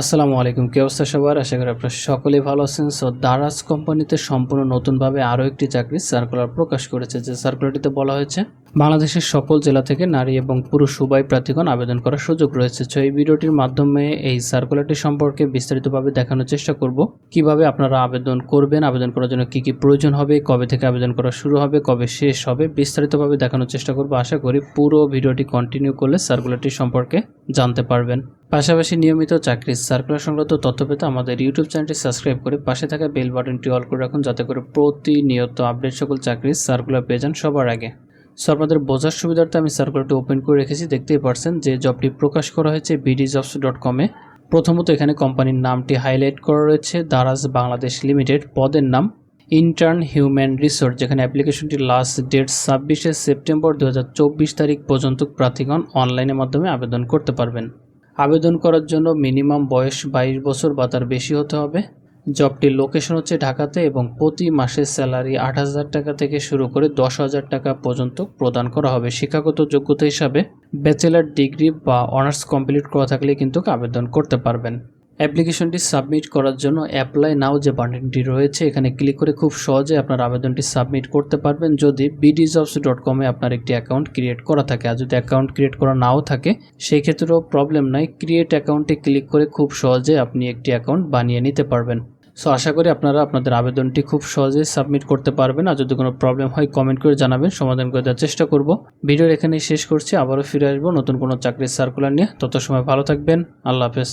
আসসালামু আলাইকুম। কি অবস্থা সবার? আশা করি আপনারা সকলেই ভালো আছেন। সো দারাজ কোম্পানিতে সম্পূর্ণ নতুনভাবে আরও একটি চাকরির সার্কুলার প্রকাশ করেছে, যে সার্কুলারটিতে বলা হয়েছে, বাংলাদেশের সকল জেলা থেকে নারী এবং পুরুষ উভয় প্রার্থীগণ আবেদন করার সুযোগ রয়েছে। তো এই ভিডিওটির মাধ্যমে এই সার্কুলারটি সম্পর্কে বিস্তারিতভাবে দেখানোর চেষ্টা করব। কীভাবে আপনারা আবেদন করবেন, আবেদন করার জন্য কি কি প্রয়োজন হবে, কবে থেকে আবেদন করা শুরু হবে, কবে শেষ হবে, বিস্তারিতভাবে দেখানোর চেষ্টা করব। আশা করি পুরো ভিডিওটি কন্টিনিউ করলে সার্কুলারটি সম্পর্কে জানতে পারবেন। পাশাপাশি নিয়মিত চাকরির সার্কুলার সংক্রান্ত তথ্য পেতে আমাদের ইউটিউব চ্যানেলটি সাবস্ক্রাইব করে পাশে থাকা বেল বাটনটি অল করে রাখুন, যাতে করে প্রতিনিয়ত আপডেট সকল চাকরির সার্কুলার পেয়ে যান সবার আগে। সো আপনাদের বোঝার সুবিধার্থে আমি সার্কুলারটি ওপেন করে রেখেছি। দেখতেই পারছেন যে জবটি প্রকাশ করা হয়েছে বিডি জবস ডট কমে প্রথমত এখানে কোম্পানির নামটি হাইলাইট করা রয়েছে, দারাজ বাংলাদেশ লিমিটেড পদের নাম ইন্টার্ন হিউম্যান রিসোর্স যেখানে অ্যাপ্লিকেশনটি লাস্ট ডেট ছাব্বিশে সেপ্টেম্বর দু হাজার চব্বিশ তারিখ পর্যন্ত প্রার্থীগণ অনলাইনের মাধ্যমে আবেদন করতে পারবেন। আবেদন করার জন্য মিনিমাম বয়স বাইশ বছর বা তার বেশি হতে হবে। জবটির লোকেশন হচ্ছে ঢাকাতে এবং প্রতি মাসে স্যালারি আট হাজার টাকা থেকে শুরু করে দশ হাজার টাকা পর্যন্ত প্রদান করা হবে শিক্ষাগত যোগ্যতা হিসাবে। ব্যাচেলার ডিগ্রি বা অনার্স কমপ্লিট করা থাকলে কিন্তু আবেদন করতে পারবেন। অ্যাপ্লিকেশনটি সাবমিট করার জন্য অ্যাপ্লাই নাও যে বাটনটি রয়েছে, এখানে ক্লিক করে খুব সহজে আপনার আবেদনটি সাবমিট করতে পারবেন যদি বিডিজবস ডট কমে আপনার একটি অ্যাকাউন্ট ক্রিয়েট করা থাকে। আর যদি অ্যাকাউন্ট ক্রিয়েট করা নাও থাকে, সেই ক্ষেত্রেও প্রবলেম নাই। ক্রিয়েট অ্যাকাউন্টে ক্লিক করে খুব সহজে আপনি একটি অ্যাকাউন্ট বানিয়ে নিতে পারবেন। সো, আশা করি আপনারা আপনাদের আবেদনটি খুব সহজে সাবমিট করতে পারবেন। আর যদি কোনো প্রবলেম হয়, কমেন্ট করে জানাবেন, সমাধান করে দেওয়ার চেষ্টা করব। ভিডিওর এখানেই শেষ করছি। আবারও ফিরে আসব নতুন কোনো চাকরির সার্কুলার নিয়ে। তত সময় ভালো থাকবেন। আল্লাহ হাফেজ।